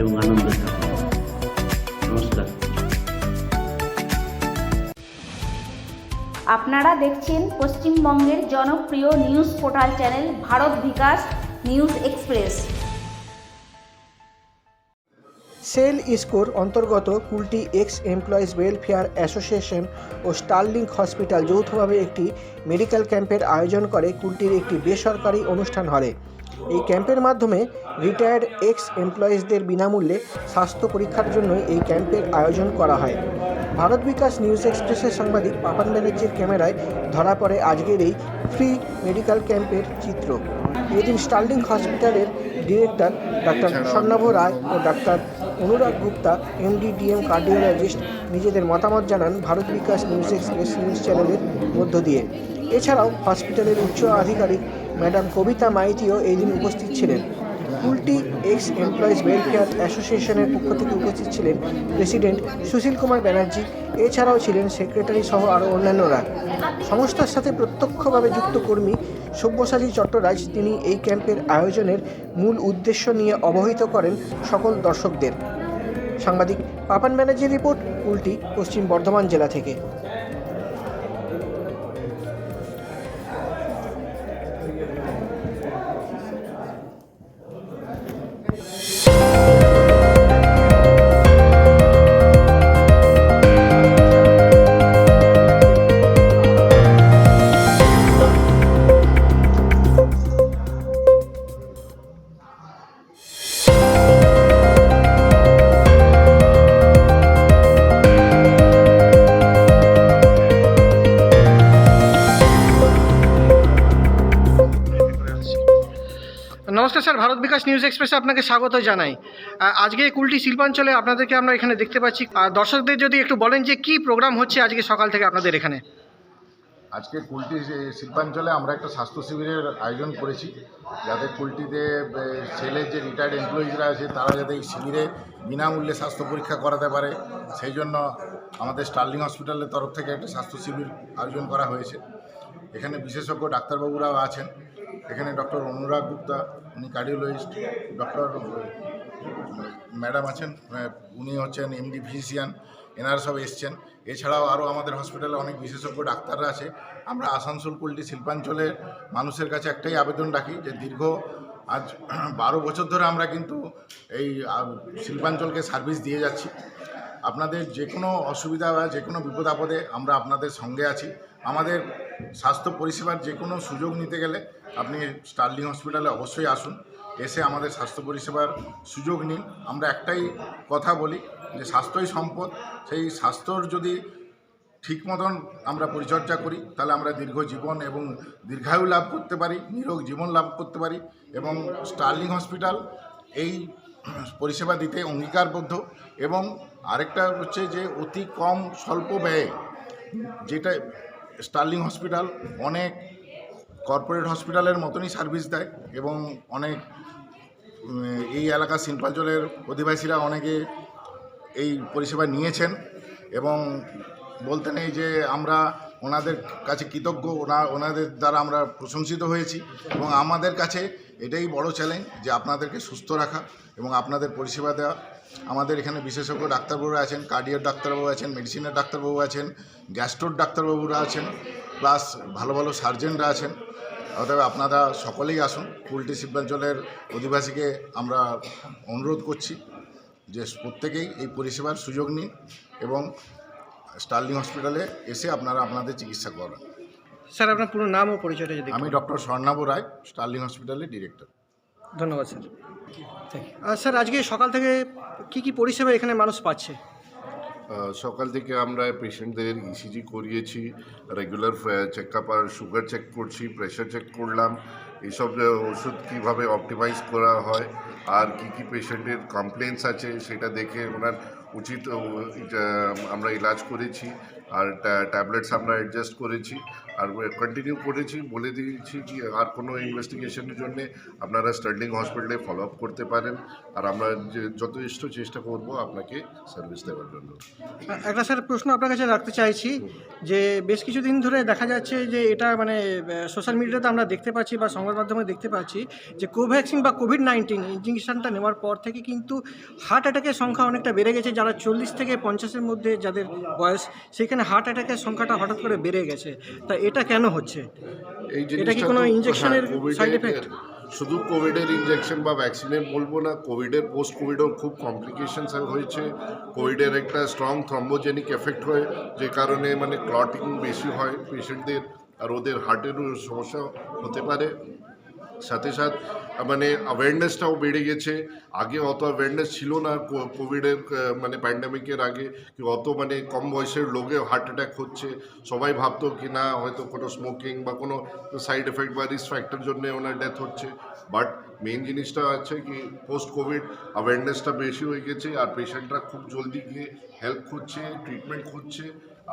এবং আনন্দ থাকুন নমস্কার। আপনারা দেখছেন পশ্চিমবঙ্গের জনপ্রিয় news portal channel Bharat Bikash news express. SAIL ইস্কোর অন্তর্গত Kulti ex employees welfare association ও স্টার্লিং হসপিটাল যৌথভাবে একটি মেডিকেল ক্যাম্পের আয়োজন করে কুলটির একটি বেসরকারি অনুষ্ঠান হলে। এই ক্যাম্পের মাধ্যমে রিটায়ার্ড এক্স এমপ্লয়িজদের বিনামূল্যে স্বাস্থ্য পরীক্ষার জন্য এই ক্যাম্পের আয়োজন করা হয়। ভারত বিকাশ নিউজ এক্সপ্রেসের সাংবাদিক পাপান ব্যানার্জির ক্যামেরায় ধরা পড়ে আজকের এই ফ্রি মেডিকেল ক্যাম্পের চিত্র। এদিন স্টার্লিং হসপিটালের ডিরেক্টর ডাক্তার স্বর্ণভ রায় ও doctor Anurag Gupta MD DM cardiologist নিজেদের মতামত জানান Bharat Bikash news express news চ্যানেলের মধ্য দিয়ে। এছাড়াও হসপিটালের উচ্চ আধিকারিক ম্যাডাম কবিতা মাইতিও এই দিন উপস্থিত ছিলেন। কুলটি এক্স এমপ্লয়িজ ওয়েলফেয়ার অ্যাসোসিয়েশনের পক্ষ থেকে উপস্থিত ছিলেন প্রেসিডেন্ট সুশীল কুমার ব্যানার্জি। এছাড়াও ছিলেন সেক্রেটারি সহ আরও অন্যান্যরা। সংস্থার সাথে প্রত্যক্ষভাবে যুক্ত কর্মী সব্যসাচী চট্টরাজ, তিনি এই ক্যাম্পের আয়োজনের মূল উদ্দেশ্য নিয়ে অবহিত করেন সকল দর্শকদের। সাংবাদিক পাপান ব্যানার্জির রিপোর্ট, উল্টি পশ্চিম বর্ধমান জেলা থেকে। বিকাশ নিউজ এক্সপ্রেসে আপনাকে স্বাগত জানাই। আজকে কুলটি শিল্পাঞ্চলে আপনাদেরকে আমরা এখানে দেখতে পাচ্ছি। আর দর্শকদের যদি একটু বলেন যে কি প্রোগ্রাম হচ্ছে আজকে সকাল থেকে আপনাদের এখানে? আজকে কুলটি শিল্পাঞ্চলে আমরা একটা স্বাস্থ্য শিবিরের আয়োজন করেছি, যাতে কুলটিতে সেলের যে রিটায়ার্ড এমপ্লয়িজরা আছে, তারা যাতে এই শিবিরে বিনামূল্যে স্বাস্থ্য পরীক্ষা করাতে পারে। সেই জন্য আমাদের স্টার্লিং হসপিটালের তরফ থেকে একটা স্বাস্থ্য শিবির আয়োজন করা হয়েছে। এখানে বিশেষজ্ঞ ডাক্তারবাবুরাও আছেন। এখানে ডক্টর অনুরাগ গুপ্তা, উনি কার্ডিওলজিস্ট ডক্টর ম্যাডাম আছেন উনি হচ্ছেন এমডি ফিজিশিয়ান এনারা সব এসছেন। এছাড়াও আরও আমাদের হসপিটালে অনেক বিশেষজ্ঞ ডাক্তাররা আছে। আমরা আসানসোল কুলটি শিল্পাঞ্চলের মানুষের কাছে একটাই আবেদন রাখি যে দীর্ঘ আজ বারো বছর ধরে আমরা কিন্তু এই শিল্পাঞ্চলকে সার্ভিস দিয়ে যাচ্ছি। আপনাদের যে কোনো অসুবিধা বা যে কোনো বিপদ আপদে আমরা আপনাদের সঙ্গে আছি। আমাদের স্বাস্থ্য পরিষেবার যে কোনো সুযোগ নিতে গেলে আপনি স্টার্লিং হসপিটালে অবশ্যই আসুন। এসে আমাদের স্বাস্থ্য পরিষেবার সুযোগ নিন। আমরা একটাই কথা বলি যে স্বাস্থ্যই সম্পদ। সেই স্বাস্থ্যর যদি ঠিক মতন আমরা পরিচর্যা করি, তাহলে আমরা দীর্ঘ জীবন এবং দীর্ঘায়ু লাভ করতে পারি, নিরোগ জীবন লাভ করতে পারি এবং স্টার্লিং হসপিটাল এই পরিষেবা দিতে অঙ্গীকারবদ্ধ। এবং আরেকটা হচ্ছে যে অতি কম স্বল্প ব্যয়ে যেটা স্টার্লিং হসপিটাল অনেক কর্পোরেট হসপিটালের মতনই সার্ভিস দেয় এবং অনেক এই এলাকার শিল্পাঞ্চলের অধিবাসীরা অনেকে এই পরিষেবা নিয়েছেন এবং বলতে নেই যে আমরা ওনাদের কাছে কৃতজ্ঞ, ওনা, ওনাদের দ্বারা আমরা প্রশংসিত হয়েছি এবং আমাদের কাছে এটাই বড় চ্যালেঞ্জ যে আপনাদেরকে সুস্থ রাখা। এবং আপনাদের পরিষেবা দেওয়া। আমাদের এখানে বিশেষজ্ঞ ডাক্তারবাবুরা আছেন কার্ডিয়ার ডাক্তারবাবু আছেন মেডিসিনের ডাক্তারবাবু আছেন গ্যাস্ট্রোর ডাক্তারবাবুরা আছেন প্লাস ভালো ভালো সার্জেনরা আছেন। অতএব আপনারা সকলেই আসুন কুলটি শিল্পাঞ্চলের অধিবাসীকে আমরা অনুরোধ করছি যে প্রত্যেকেই এই পরিষেবার সুযোগ নিন এবং স্টার্লিং হসপিটালে এসে আপনারা আপনাদের চিকিৎসা করান। স্যার আপনার পুরো নাম ও পরিচয়টা যদি আমি ডক্টর স্বর্ণাব রায় স্টার্লিং হসপিটালের ডিরেক্টর ধন্যবাদ স্যার। আর স্যার আজকে সকাল থেকে কি কি পরিষেবা এখানে মানুষ পাচ্ছে? সকাল থেকে আমরা পেশেন্টদের ইসিজি করিয়েছি রেগুলার চেকআপ আর সুগার চেক করছি প্রেশার চেক করলাম এইসব ওষুধ কীভাবে অপটিমাইজ করা হয় আর কি কি পেশেন্টের কমপ্লেন্স আছে সেটা দেখে ওনার উচিত আমরা ইলাজ করেছি। আর ট্যাবলেটস আমরা অ্যাডজাস্ট করেছি আর কন্টিনিউ করেছি বলে দিয়েছি কি আর কোনো ইনভেস্টিগেশনের জন্য আপনারা স্টার্লিং হসপিটালে ফলো আপ করতে পারেন। আর আমরা যে যথেষ্ট চেষ্টা করব আপনাকে সার্ভিস দেওয়ার জন্য। একটা স্যার প্রশ্ন আপনার কাছে রাখতে চাইছি যে বেশ কিছুদিন ধরে দেখা যাচ্ছে যে এটা মানে সোশ্যাল মিডিয়াতে আমরা দেখতে পাচ্ছি বা সংবাদ মাধ্যমে দেখতে পাচ্ছি যে কোভ্যাক্সিন বা কোভিড নাইন্টিন ইঞ্জেকশনটা নেওয়ার পর থেকে কিন্তু হার্ট অ্যাটাকের সংখ্যা অনেকটা বেড়ে গেছে। যারা চল্লিশ থেকে পঞ্চাশের মধ্যে যাদের বয়স সেখানে হার্ট অ্যাটাকের সংখ্যাটা হঠাৎ করে বেড়ে গেছে। তা এটা কেন হচ্ছে? এটা কি কোনো COVID-এর- side effect? শুধু কোভিডের ইনজেকশন বা ভ্যাকসিনের বলব না কোভিডের পোস্ট কোভিডও খুব কমপ্লিকেশনস হয়েছে। কোভিডের একটা স্ট্রং থ্রম্বোজেনিক এফেক্ট হয় যে কারণে মানে ক্লটিং বেশি হয় পেশেন্টদের আর ওদের হার্টেরও সমস্যা হতে পারে। সাথে সাথে মানে অ্যাওয়ারনেসটাও বেড়ে গেছে। আগে অত অ্যাওয়ারনেস ছিল না কোভিডের মানে প্যান্ডামিকের আগে, কি অত মানে কম বয়সের লোকে হার্ট অ্যাটাক হচ্ছে। সবাই ভাবতো কি না, হয়তো কোনো স্মোকিং বা কোনো সাইড এফেক্ট বা রিস্ক ফ্যাক্টর জন্য ওনার ডেথ হচ্ছে। বাট মেন জিনিসটা আছে কি পোস্ট কোভিড অ্যাওয়ারনেসটা বেশি হয়ে গেছে আর পেশেন্টরা খুব জলদি গিয়ে হেল্প খুঁজছে ট্রিটমেন্ট খুঁজছে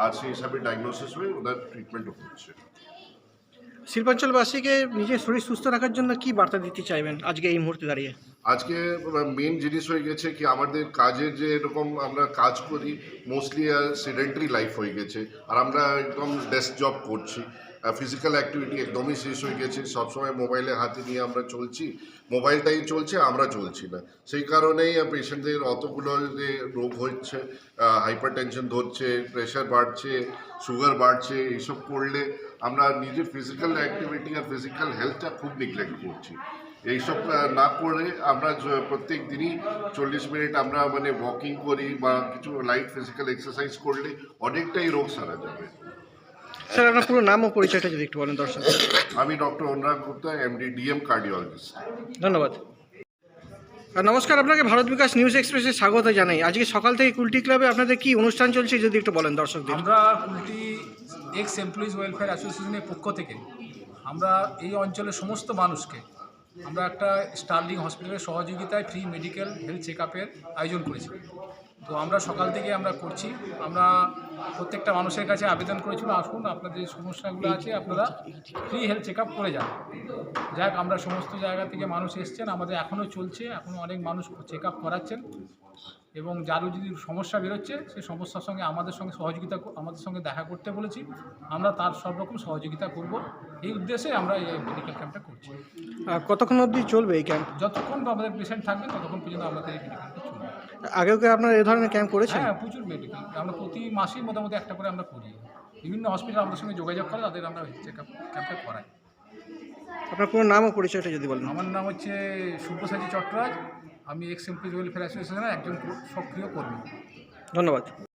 আর সেই হিসাবে ডায়াগনোসিস হয়ে ওনার ট্রিটমেন্টও হচ্ছে শিল্পাঞ্চলবাসীকে নিজের শরীর সুস্থ রাখার জন্য কি বার্তা দিতে চাইবেন আজকে এই মুহূর্তে দাঁড়িয়ে? আজকে মেন জিনিস হয়ে গেছে কি, আমাদের কাজের যে এরকম আমরা কাজ করি মোস্টলি সিডেন্টারি লাইফ হয়ে গেছে। আর আমরা একদম ডেস্ক জব করছি। ফিজিক্যাল অ্যাক্টিভিটি একদমই শেষ হয়ে গেছে। সবসময় মোবাইলে হাতে নিয়ে আমরা চলছি। মোবাইলটাই চলছে, আমরা চলছি না। সেই কারণেই পেশেন্টদের অতগুলো যে রোগ হচ্ছে হাইপার টেনশন ধরছে প্রেশার বাড়ছে সুগার বাড়ছে, এইসব করলে আমরা নিজের ফিজিক্যাল অ্যাক্টিভিটি আর ফিজিক্যাল হেলথটা খুব নেগলেক্ট করছি। এইসব না করে আমরা প্রত্যেক দিনই চল্লিশ মিনিট আমরা মানে ওয়াকিং করি বা কিছু লাইট ফিজিক্যাল এক্সারসাইজ করলে অনেকটাই রোগ সারা যাবে। স্যার আপনার পুরো নাম ও পরিচয়টা যদি একটু বলেন দর্শক আমি doctor Anurag Gupta MD DM cardiologist ধন্যবাদ। নমস্কার, আপনাকে ভারত বিকাশ নিউজ এক্সপ্রেসে স্বাগত জানাই। আজকে সকাল থেকে কুলটি ক্লাবে আপনাদের কি অনুষ্ঠান চলছে যদি একটু বলেন দর্শকদের। আমরা কুলটি এক্স এমপ্লয়িজ ওয়েলফেয়ার অ্যাসোসিয়েশনের পক্ষ থেকে আমরা এই অঞ্চলের সমস্ত মানুষকে আমরা একটা স্টার্লিং হসপিটালের সহযোগিতায় ফ্রি মেডিকেল হেলথ চেক আপের আয়োজন করেছি। তো আমরা সকাল থেকে আমরা করছি। আমরা প্রত্যেকটা মানুষের কাছে আবেদন করেছিল আসুন আপনাদের যে সমস্যাগুলো আছে আপনারা ফ্রি হেলথ চেক আপ করে যান। যাক আমরা সমস্ত জায়গা থেকে মানুষ এসছেন আমাদের এখনও চলছে এখনও অনেক মানুষ চেক আপ করাচ্ছেন। এবং যারও যদি সমস্যা বেরোচ্ছে সেই সমস্যার সঙ্গে আমাদের সঙ্গে সহযোগিতা আমাদের সঙ্গে দেখা করতে বলেছি। আমরা তার সব রকম সহযোগিতা করব। এই উদ্দেশ্যে আমরা এই মেডিকেল ক্যাম্পটা করছি। কতক্ষণ অবধি চলবে এই ক্যাম্প যতক্ষণ আমাদের পেশেন্ট থাকবে ততক্ষণ পর্যন্ত আমাদের এই মেডিকেল ক্যাম্পটা চলবে। আগেও কি আপনারা এই ধরনের ক্যাম্প করেছেন? হ্যাঁ প্রচুর মেডিকেল আমরা প্রতি মাসেই মোটামুটি একটা করে আমরা করি। বিভিন্ন হসপিটাল আমাদের সঙ্গে যোগাযোগ করে তাদের আমরা চেক আপ ক্যাম্পে করাই। আপনার পুরো নাম ও পরিচয়টা যদি বলেন। আমার নাম হচ্ছে সব্যসাচী চট্টরাজ। আমি এক্স এমপ্লয়িজ ওয়েলফেয়ার অ্যাসোসিয়েশনের একজন সক্রিয় কর্মী। ধন্যবাদ।